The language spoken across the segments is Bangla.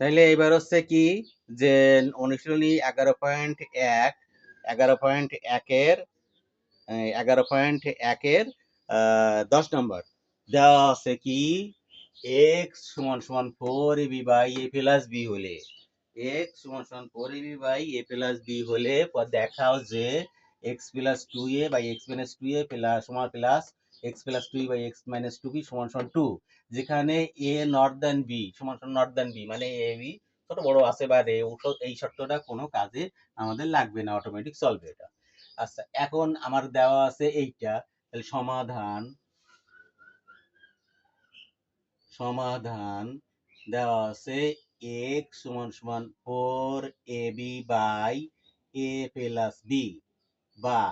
তাইলে এবার হচ্ছে কি যে অনুশীলনী এগারো পয়েন্ট এক, এগারো পয়েন্ট একের এগারো পয়েন্ট একের দশ নম্বর দেওয়া আছে কি এক্স সমান সমান four b by a plus b হলে এক্স সমান সমান four b by a plus b হলে পর দেখাও যে x plus two a by x minus two a plus সমান plus x plus two by x minus two b সমান সমান টু যেখানে এ নট দেন বি সমান সমান নট দেন বি মানে এ বি ছোট বড় আছে বা রে এই শর্তটা কোনো কাজে আমাদের লাগবে না অটোমেটিক সলভ এটা। আচ্ছা এখন আমার দেওয়া আছে এইটা, তাহলে সমাধান সমাধান দেওয়া আছে এক্স সমান সমান four a b by a plus b বা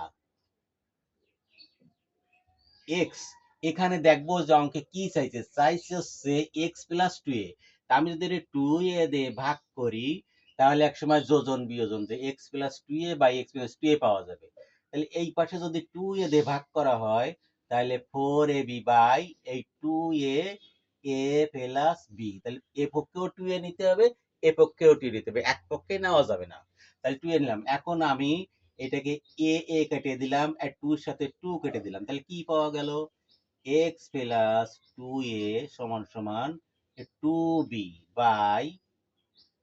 এক্স এখানে দেখব যে অঙ্কে কি চাইছে? চাইছে হচ্ছে এক্স প্লাস টু এ তা আমি যদি টু এ দিয়ে ভাগ করি, তাহলে এক সময় যোজন বিয়োজন যে x plus two a by x plus two a পাওয়া যাবে। তাহলে এই পাশে যদি টু এ দিয়ে ভাগ করা হয়, তাহলে ফোর এ বি বাই এই two a a plus b তাহলে এ পক্ষেও টু এ নিতে হবে, এ পক্ষেও টু নিতে হবে। এক পক্ষে নেওয়া যাবে না। তাহলে টু এ নিলাম। এখন আমি এটাকে এ এ কেটে দিলাম, আর টুর সাথে টু কেটে দিলাম। তাহলে কি পাওয়া গেল? এক্স প্লাস টু এ সমান সমান two b by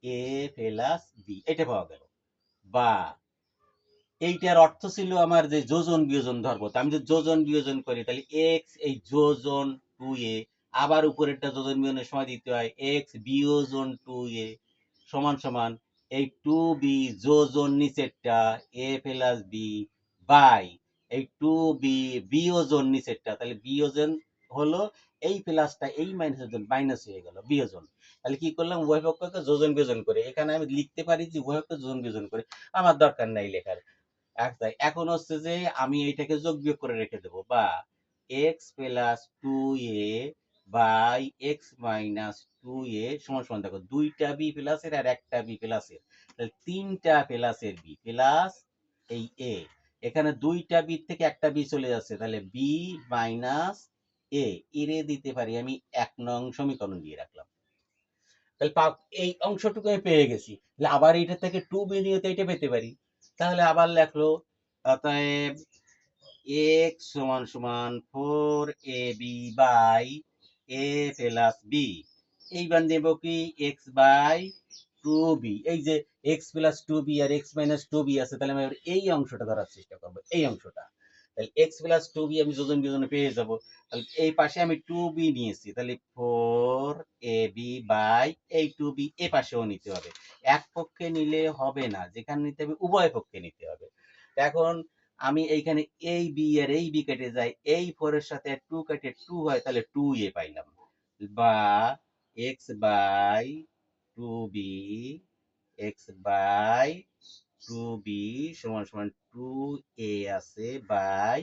a plus b এটা পাওয়া গেল। বা, এইটার অর্থ ছিল আমার যে যোজন বিয়োজন ধরবো আমি যদি যোজন বিয়োজন করি, তাহলে এক্স এই যোজন টু এ আবার উপরেরটা যোজন বিয়োজনের সময় দিতে হয় এক্স বিয়োজন টু এ সমান সমান এই টু বি যোজন নিচেরটা এ প্লাস বি বাই। এই টু বি বিয়োজন নিচেরটা। তাহলে বিয়োজন হলো এই প্লাসটা, এই মাইনাসের জন্য মাইনাস হয়ে গেল বিয়োজন তাহলে কি করলাম? উভয় পক্ষকে যোজন বিয়োজন করে। এখানে আমি লিখতে পারি যে উভয় পক্ষকে যোজন বিয়োজন করে। আমার দরকার নাই লেখার। এখন হচ্ছে যে আমি এইটাকে যোগ বিয়োগ করে রেখে দেবো, বা x plus two a by x minus two a সমান সমান, দেখো দুইটা বি প্লাসের আর একটা বি প্লাসের তাহলে তিনটা প্লাসের বি প্লাস এই এ। এখানে দুইটা বি থেকে একটা বি চলে যাচ্ছে, তাহলে বি মাইনাস এ। এরে দিতে পারি আমি এক নং সমীকরণ দিয়ে রাখলাম। তাহলে এই অংশটুকু আমি পেয়ে গেছি। তাহলে আবার এটা থেকে টু বি নিয়ে এটা পেতে পারি। তাহলে আবার লেখলো, অতএব এক্স সমান সমান four a b by a plus b এইবার নেব কি? এক্স বাই টু বি এই যে এক্স প্লাস টু বি আর এক্স মাইনাস টু বি আছে, তাহলে আমি এই অংশটা ধরার চেষ্টা করব, এই অংশটা। তাহলে এক্স প্লাস টু বি আমি যোজন বিয়োজনে পেয়ে যাব। তাহলে এই পাশে আমি টু বি নিয়েছি, তাহলে ফোর এ বি বাই এই টু বি এ পাশেও নিতে হবে। এক পক্ষে নিলে হবে না, যেখানে নিতে হবে উভয় পক্ষে নিতে হবে। এখন আমি এইখানে এই বি আর এই বি কেটে যাই, এই ফোর এর সাথে টু কেটে টু হয়, তাহলে টু এ পাইলাম। বা x by two b x by two b সমান সমান টু এ আছে বাই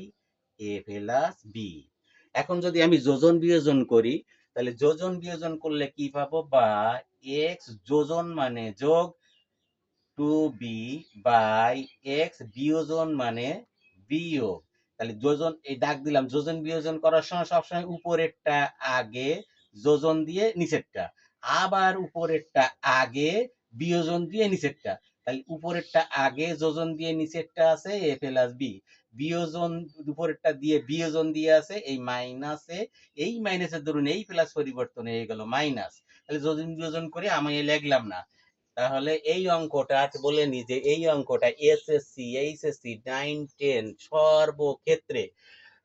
এ প্লাস বি এখন যদি আমি যোজন বিয়োজন করি, তাহলে যোজন বিয়োজন করলে কি পাবো? বা এক্স যোজন মানে যোগ টু বি বাই এক্স বিয়োজন মানে বিয়োগ। তাহলে যোজন, এই দিলাম, যোজন বিয়োজন করার সময় সবসময় উপরেরটা আগে, যোজন দিয়ে নিচেরটা। আবার উপরেরটা আগে, বিয়োজন দিয়ে নিচেরটা। তাহলে উপরেরটা আগে, যোজন দিয়ে নিচেরটা আছে, এ প্লাস বি। বিয়োজন, উপরেরটা দিয়ে বিয়োজন দিয়ে আছে, এই মাইনাসে এই মাইনাসের ধরুন, এই প্লাস পরিবর্তন হয়ে গেল, মাইনাস। তাহলে যোজন বিয়োজন করে আমি লিখলাম না। তাহলে এই অঙ্কটা বলে নি যে এই অঙ্কটা এসএসসি এইচএসসি নাইন টেন সর্বক্ষেত্রে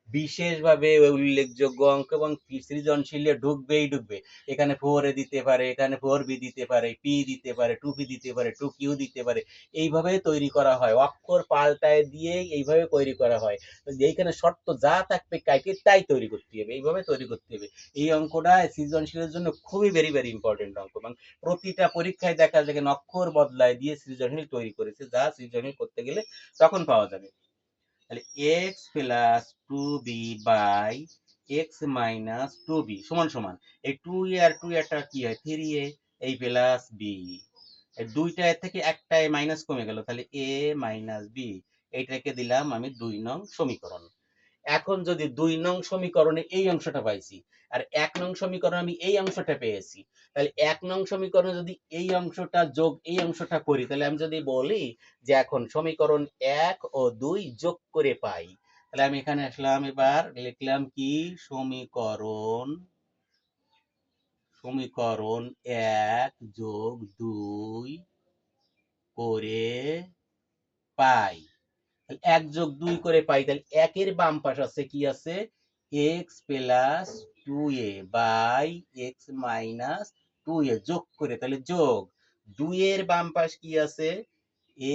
বিশেষভাবে উল্লেখযোগ্য অঙ্ক এবং সৃজনশীলে ঢুকবেই ঢুকবে। এখানে ফোর এ দিতে পারে, এখানে ফোর বি দিতে পারে পি দিতে পারে টু পি দিতে পারে টু কিউ দিতে পারে। এইভাবে তৈরি করা হয়। অক্ষর পাল্টায় দিয়ে এইভাবে তৈরি করা হয়। এইখানে শর্ত যা থাকবে কাইকে তাই তৈরি করতে হবে। এইভাবে তৈরি করতে হবে। এই অঙ্কটা সৃজনশীলের জন্য খুবই ভেরি ভেরি ইম্পর্টেন্ট অঙ্ক। এবং প্রতিটা পরীক্ষায় দেখা যায় অক্ষর বদলায় দিয়ে সৃজনশীল তৈরি করেছে। যা সৃজনশীল করতে গেলে তখন পাওয়া যাবে। তাহলে x plus two b by x minus two b সমান সমান। এই টু এ আর টু এটা কি হয়? থ্রি এ এই প্লাস বি দুইটা এর থেকে একটা মাইনাস কমে গেল, তাহলে এ মাইনাস বি এইটাকে দিলাম আমি দুই নং সমীকরণ। এখন যদি দুই নং সমীকরণে এই অংশটা পাইছি, আর এক নং সমীকরণে আমি এই অংশটা পেয়েছি, তাহলে এক নং সমীকরণে যদি এই অংশটা যোগ এই অংশটা করি, তাহলে আমি যদি বলি যে এখন সমীকরণ এক ও দুই যোগ করে পাই, তাহলে আমি এখানে আসলাম এবার, লিখলাম কি? সমীকরণ সমীকরণ এক যোগ দুই করে পাই। এক যোগ দুই করে পাই, তাহলে একের বাম পাশ আছে কি আছে? X plus two a by x minus two a যোগ করে, তাহলে যোগ। দুইয়ের বাম পাশ কি আছে?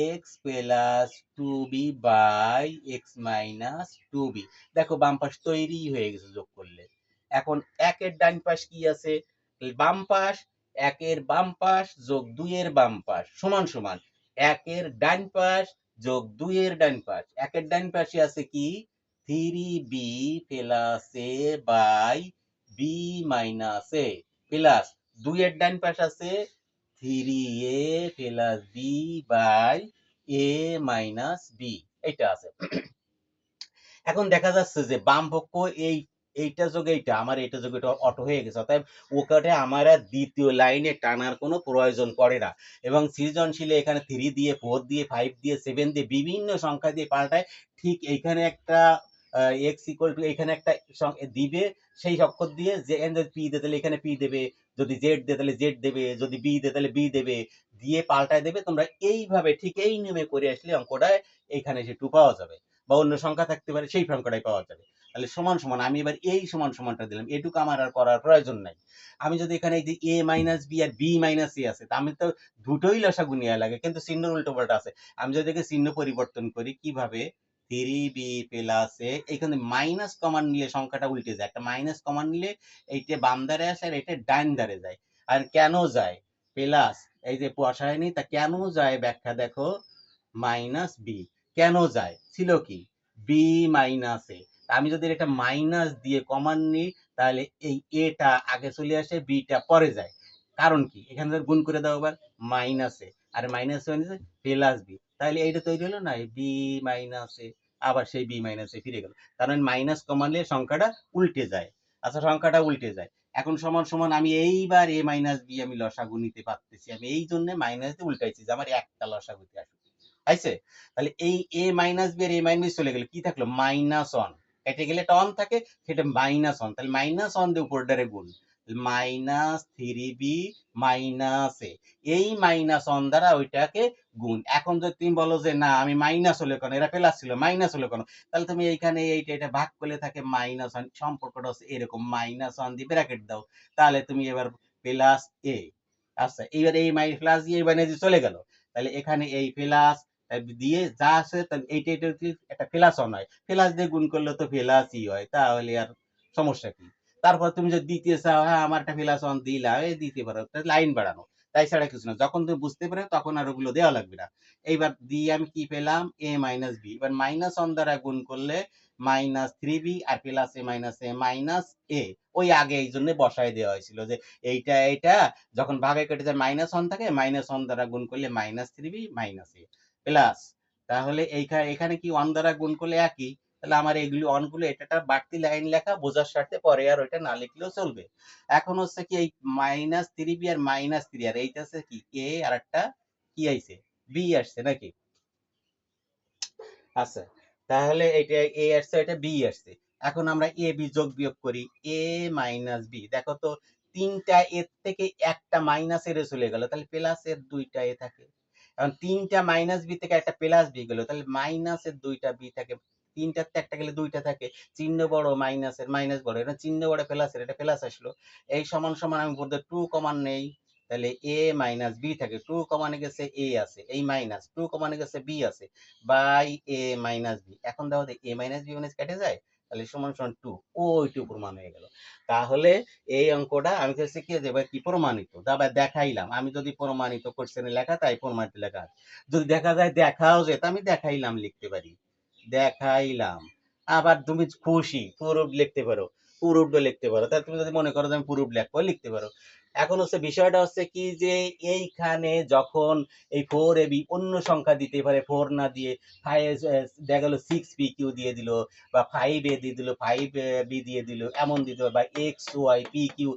X plus two b by x minus two b. দেখো, বাম পাশ তৈরি হয়ে গেছে যোগ করলে। এখন একের ডান পাশ কি আছে? বাম পাশ, একের বাম পাশ যোগ দুইয়ের বাম পাশ, সমান সমান। একের ডান পাশ যোগ দুই এর ডান পাশ। একের ডান পাশে আছে কি? Three b plus a by b minus a plus দুই এর ডান পাশ আছে three a plus b by a minus b এটা আছে। এখন দেখা যাচ্ছে যে বাম পক্ষ এই এইটা যোগ এইটা, আমার এটা যোগ এটা অটো হয়ে গেছে। অতএব ওখানে আমার দ্বিতীয় লাইনে টানার কোনো প্রয়োজন পড়ে না। এবং সৃজনশীলে এখানে থ্রি দিয়ে ফোর দিয়ে ফাইভ দিয়ে সেভেন দিয়ে বিভিন্ন সংখ্যা দিয়ে পাল্টায়, ঠিক এইখানে একটা এক্স ইকুয়াল টু এখানে একটা দিবে, সেই অক্ষর দিয়ে যে যদি পি দেয় তাহলে এখানে পি দেবে, যদি জেড দেয় তাহলে জেড দেবে, যদি বি দেয় তাহলে বি দেবে, দিয়ে পাল্টায় দেবে, তোমরা এইভাবে ঠিক এই নিয়মে করে আসলে অঙ্কটা এখানে এসে টু পাওয়া যাবে। বা অন্য সংখ্যা থাকতে পারে, সেই সংখ্যাটাই পাওয়া যাবে। তাহলে সমান সমান, আমি এবার এই সমান সমানটা দিলাম। এটুকু আমার আর করার প্রয়োজন নাই। আমি যদি এখানে এই যে এ মাইনাস বি আর বি মাইনাস এ আছে আমি তো দুটোই লসাগু নেওয়া লাগে, কিন্তু চিহ্ন উল্টো পাল্টা আছে। আমি যদি চিহ্ন পরিবর্তন করি, কীভাবে? থ্রি বি প্লাস এ এখানে মাইনাস কমান নিলে সংখ্যাটা উল্টে যায়। একটা মাইনাস কমান নিলে এইটা বাম ধারে আসে আর এটা ডান ধারে যায়। আর কেন যায়? প্লাস এই যে বসায়নি, তা কেন যায় ব্যাখ্যা দেখো? মাইনাস বি কেন যায়? ছিল কি? বি মাইনাস এ আমি যদি এটা মাইনাস দিয়ে কমান নিই, তাহলে এই এটা আগে চলে আসে বিটা পরে যায়। কারণ কি? এখানে গুণ করে দাও আবার মাইনাসে আর মাইনাস মাইনাসে প্লাস বি তাহলে এইটা তৈরি হলো না বি মাইনাসে আবার সেই বি মাইনাসে ফিরে গেল। কারণ মাইনাস কমালে সংখ্যাটা উল্টে যায়। আচ্ছা সংখ্যাটা উল্টে যায়। এখন সমান সমান আমি এইবার এ মাইনাস বি আমি লসাগু নিতে পারতেছি। আমি এই জন্য মাইনাস দিয়ে উল্টাইছি যে আমার একটা লসাগুতে আসবে আইছে? তাহলে এই এ মাইনাস বি আর এ মাইনাস চলে গেল কি থাকল? মাইনাস ওয়ান কেটে গেলে একটা অন থাকে, সেটা মাইনাস ওয়ান তাহলে মাইনাস ওয়ান দিয়ে উপরটারে গুণ। Minus three b minus a এই মাইনাস অন দ্বারা ওইটাকে গুণ। এখন যদি তুমি বলো যে, না, আমি মাইনাস হলে কেন? এরা প্লাস ছিল মাইনাস হলে কেন? তাহলে তুমি এইখানে এইটা এটা ভাগ করলে থাকে মাইনাস অন সম্পর্কটা হচ্ছে এরকম মাইনাস অন দিয়ে ব্র্যাকেট দাও। তাহলে তুমি এবার প্লাস এ আচ্ছা এইবার এই মাই প্লাস দিয়ে এবার এই যে চলে গেল। তাহলে এখানে এই প্লাস দিয়ে যা আছে এইটা এটা একটা প্লাস অন হয়। প্লাস দিয়ে গুণ করলে তো প্লাসই হয়, তাহলে আর সমস্যা কি? তারপর তুমি যদি দিতে চাও হ্যাঁ আমার একটা প্লাস অন দিলা, এই দিতে পারো লাইন বাড়ানো। তাই ছাড়া কিছু না, যখন তুমি বুঝতে পারো তখন আর ওগুলো দেওয়া লাগবে না। এইবার দিয়ে আমি কি পেলাম? এ মাইনাস বি এবার মাইনাস অন দ্বারা গুণ করলে minus three B R plus a minus a minus a ওই আগে এই জন্য বসায় দেওয়া হয়েছিল যে এইটা এইটা, যখন ভাগে কেটে যায় মাইনাস ওয়ান থাকে মাইনাস ওয়ান দ্বারা গুণ করলে minus three b minus a plus তাহলে এইখানে এখানে কি ওয়ান দ্বারা গুণ করলে একই? তাহলে আমার এগুলি অনগুলো এটা বাড়তি লাইন লেখা, বোঝার স্বার্থে পরে আর ওইটা না লিখলেও চলবে। এখন হচ্ছে কি এই মাইনাস থ্রি বি আর মাইনাস থ্রি আর এইটা হচ্ছে কি? এ আর একটা কি আইছে? বি আসছে নাকি? আচ্ছা তাহলে এটা এ আসছে, এটা বি আসছে। এখন আমরা এ বি যোগ বিয়োগ করি এ মাইনাস বি দেখো তো, তিনটা এর থেকে একটা মাইনাস এর চলে গেল, তাহলে প্লাস এর দুইটা এ থাকে। এখন তিনটা মাইনাস বি থেকে একটা প্লাস বি গেল। তাহলে মাইনাস এর দুইটা বি থাকে তিনটাতে একটা গেলে দুইটা থাকে। চিহ্ন বড় মাইনাসের মাইনাস বড়। এটা চিহ্ন বড় প্লাসের এটা প্লাস আসলো। এই সমান সমান আমি বলতে টু কমান নেই। তাহলে এ মাইনাস বি থাকে। টু কমানে গেছে এ আছে, এই মাইনাস টু কমানে গেছে বি আছে বাই এ মাইনাস বি এখন দেখো এ মাইনাস বি মাইনাস কেটে যায়? তাহলে সমান সমান টু ওইটু প্রমাণ হয়ে গেল। তাহলে এই অঙ্কটা আমি কাছে কি দেবে কি প্রমাণিত। তারপর দেখাইলাম। আমি যদি প্রমাণিত কোশ্চেনে লেখা, তাই প্রমাণিত লেখা যদি দেখা যায় দেখাও যেত, আমি দেখাইলাম লিখতে পারি। দেখাইলাম। আবার তুমি খুশি পুরুব লিখতে পারো। পুরুবটা লিখতে পারো। তাহলে তুমি যদি মনে করো যে আমি পুরুপ লেখবো, লিখতে পারো। এখন হচ্ছে বিষয়টা হচ্ছে কি যে, এইখানে যখন এই ফোর এ বি অন্য সংখ্যা দিতে পারে ফোর না দিয়ে ফাইভ দেখা গেল সিক্স পি কিউ দিয়ে দিল, বা ফাইভ এ দিয়ে দিল ফাইভ বি দিয়ে দিল, এমন দিতে পারে বা এক্স ওয়াই পি কিউ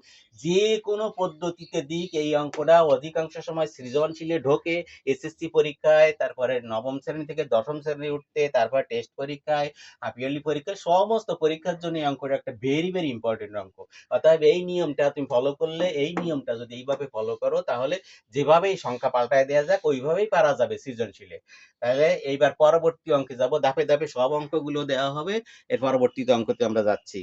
যে কোনো পদ্ধতিতে দিক, এই অঙ্কটা অধিকাংশ সময় সৃজনশীলে ঢোকে এসএসসি পরীক্ষায়, তারপরে নবম শ্রেণি থেকে দশম শ্রেণি উঠতে, তারপর টেস্ট পরীক্ষায় হাফ ইয়ারলি পরীক্ষায়, সমস্ত পরীক্ষার জন্য এই অঙ্কটা একটা ভেরি ভেরি ইম্পর্টেন্ট অঙ্ক। অতএব এই নিয়মটা তুমি ফলো করলে, এই নিয়মটা যদি এইভাবে ফলো করো, তাহলে যেভাবেই সংখ্যা পাল্টায় দেওয়া যাক, ওইভাবেই পারা যাবে সৃজনশীলে। তাহলে এইবার পরবর্তী অঙ্কে যাব, ধাপে ধাপে সব অঙ্কগুলো দেওয়া হবে, এর পরবর্তীতে অঙ্কতে আমরা যাচ্ছি।